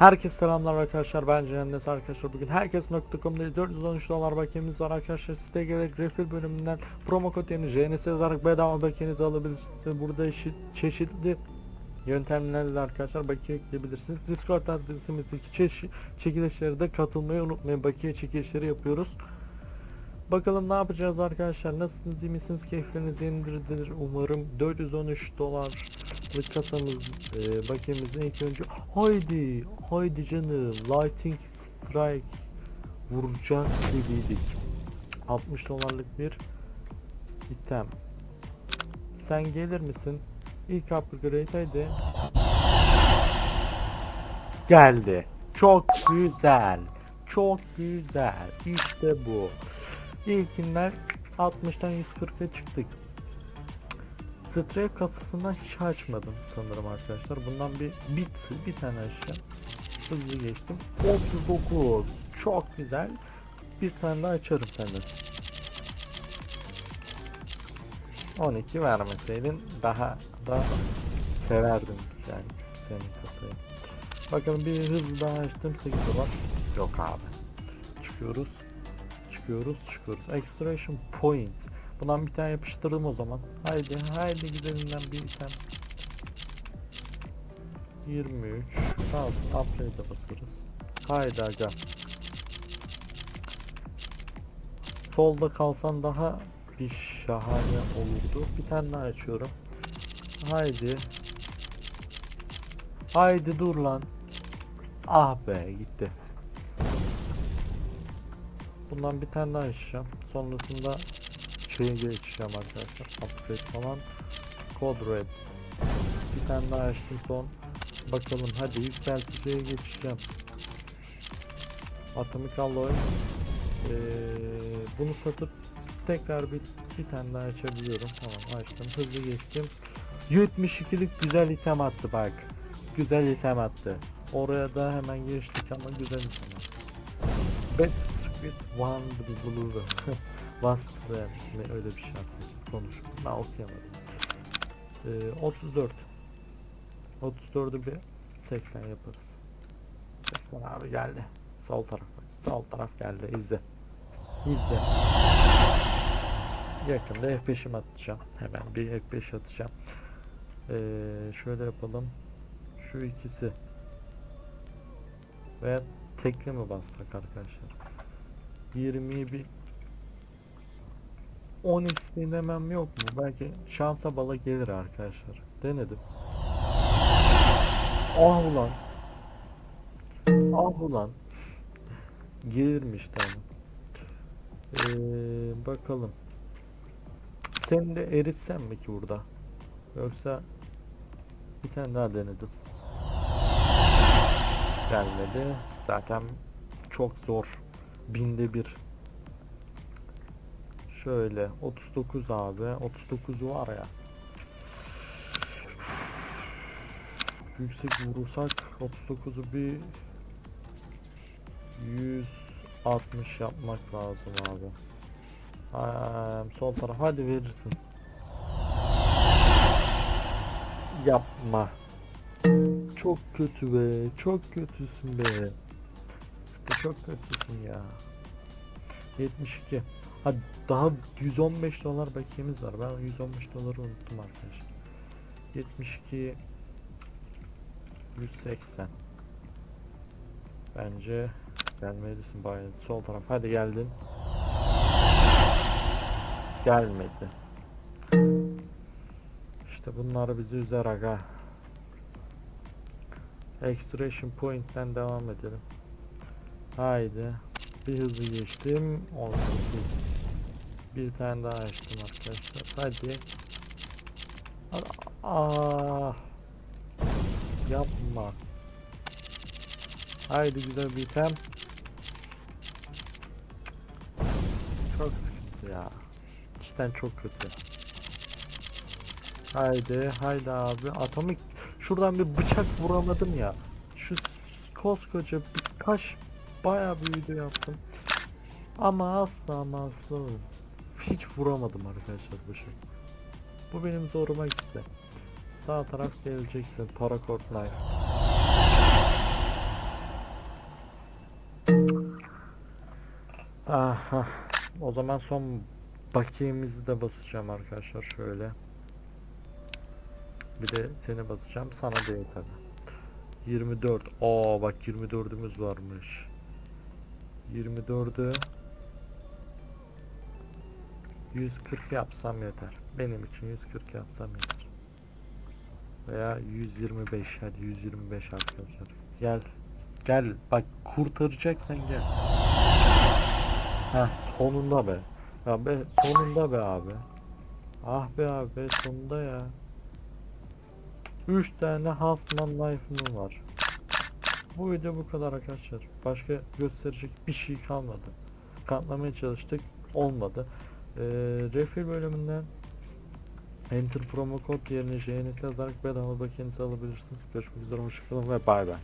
Herkese selamlar arkadaşlar. Ben Cennet arkadaşlar. Bugün herkes.com'da 413 dolar bakiyemiz var arkadaşlar. Siteye gerek refill bölümünden promo kod yerine JNS yazarak bedava bakiyenizi alabilirsiniz. Burada eşit, çeşitli yöntemlerle arkadaşlar bakiye ekleyebilirsiniz. Discord adresimizdeki çeşi, çekilişlere de katılmayı unutmayın. Bakiye çekilişleri yapıyoruz. Bakalım ne yapacağız arkadaşlar? Nasılsınız? İyi misiniz? Keyifleriniz yerindedir. Umarım 413 dolar kasamız e, bakiyemizin ilk önce haydi haydi canım lighting strike vuracak gibiydik 60 dolarlık bir item. Sen gelir misin? İlk upgrade haydi. Geldi. Çok güzel. Çok güzel. İşte bu. İlkinden 60'tan 140'a çıktık Strike kasasından hiç açmadım sanırım arkadaşlar. Bundan bir bit bir tane aşağı. Hızlı geçtim. 39. Çok güzel. Bir tane daha açarım senden. 12 vermeseydin daha da severdim yani senin kasayı. Bakalım bir hızlı daha açtım 8 var. Yok abi. Çıkıyoruz. Çıkıyoruz, çıkıyoruz. Extraction point. Bundan bir tane yapıştıralım o zaman. Haydi haydi giderinden bir tane. 23. Kalsın upgrade'e basarız. Haydi aga. Solda kalsan daha bir şahane olurdu. Bir tane daha açıyorum. Haydi. Haydi dur lan. Ah be gitti. Bundan bir tane daha açacağım. Sonrasında şeye geçeceğim arkadaşlar. Upgrade falan. Code Red. Bir tane daha açtım son. Bakalım hadi yükselticiye geçeceğim. Atomic Alloy. Ee, bunu satıp tekrar bir, bir tane daha açabiliyorum. Tamam açtım. Hızlı geçtim. 72'lik güzel item attı bak. Güzel item attı. Oraya da hemen geçtik ama güzel item attı. Best with one blue. Bastı ne öyle bir şey yaptı. Sonuç. Ben okuyamadım. Ee, 34. 34'ü bir 80 yaparız. 80 abi geldi. Sol taraf. Sol taraf geldi. İzle. İzle. Yakında F5'im atacağım. Hemen bir F5 atacağım. Ee, şöyle yapalım. Şu ikisi. Ve tekli mi bassak arkadaşlar? 21 10 x denemem yok mu? Belki şansa bala gelir arkadaşlar. Denedim. Ah ulan. Ah ulan. Gelirmiş tamam. Ee, bakalım. Sen de eritsem mi ki burada? Yoksa bir tane daha denedim. Gelmedi. Zaten çok zor. Binde bir Şöyle 39 abi. 39 var ya. Yüksek vurursak 39'u bir 160 yapmak lazım abi. Ha, sol taraf hadi verirsin. Yapma. Çok kötü be. Çok kötüsün be. Çok kötüsün ya. 72. Ha daha 115 dolar bakiyemiz var. Ben 115 doları unuttum arkadaşlar. 72 180 Bence gelmelisin bayağı. Sol taraf. Hadi geldin. Gelmedi. İşte bunlar bizi üzer aga. Extraction Point'ten devam edelim. Haydi. Bir hızlı geçtim. 18. Bir tane daha açtım arkadaşlar. Hadi. Aa. Yapma. Haydi güzel bir item. Çok sıkıntı ya. Cidden çok kötü. Haydi, haydi abi. Atomik şuradan bir bıçak vuramadım ya. Şu koskoca birkaç bayağı bir video yaptım. Ama asla ama asla hiç vuramadım arkadaşlar bu şey. Bu benim zoruma gitti. Sağ taraf geleceksin Parakord Life. Aha. O zaman son bakiyemizi de basacağım arkadaşlar şöyle. Bir de seni basacağım sana değil tabi. 24. Aa bak 24'ümüz varmış. 24'ü 140 yapsam yeter. Benim için 140 yapsam yeter. Veya 125 hadi 125 arkadaşlar. Gel. Gel bak kurtaracaksan gel. Heh sonunda be. Ya be sonunda be abi. Ah be abi sonunda ya. 3 tane Halfman Knife'ım var. Bu video bu kadar arkadaşlar. Başka gösterecek bir şey kalmadı. Katlamaya çalıştık. Olmadı. Ee, refill bölümünden Enter promo kod yerine JNS yazarak bedava bakiyenizi alabilirsiniz. Görüşmek üzere. Hoşçakalın ve bay bay.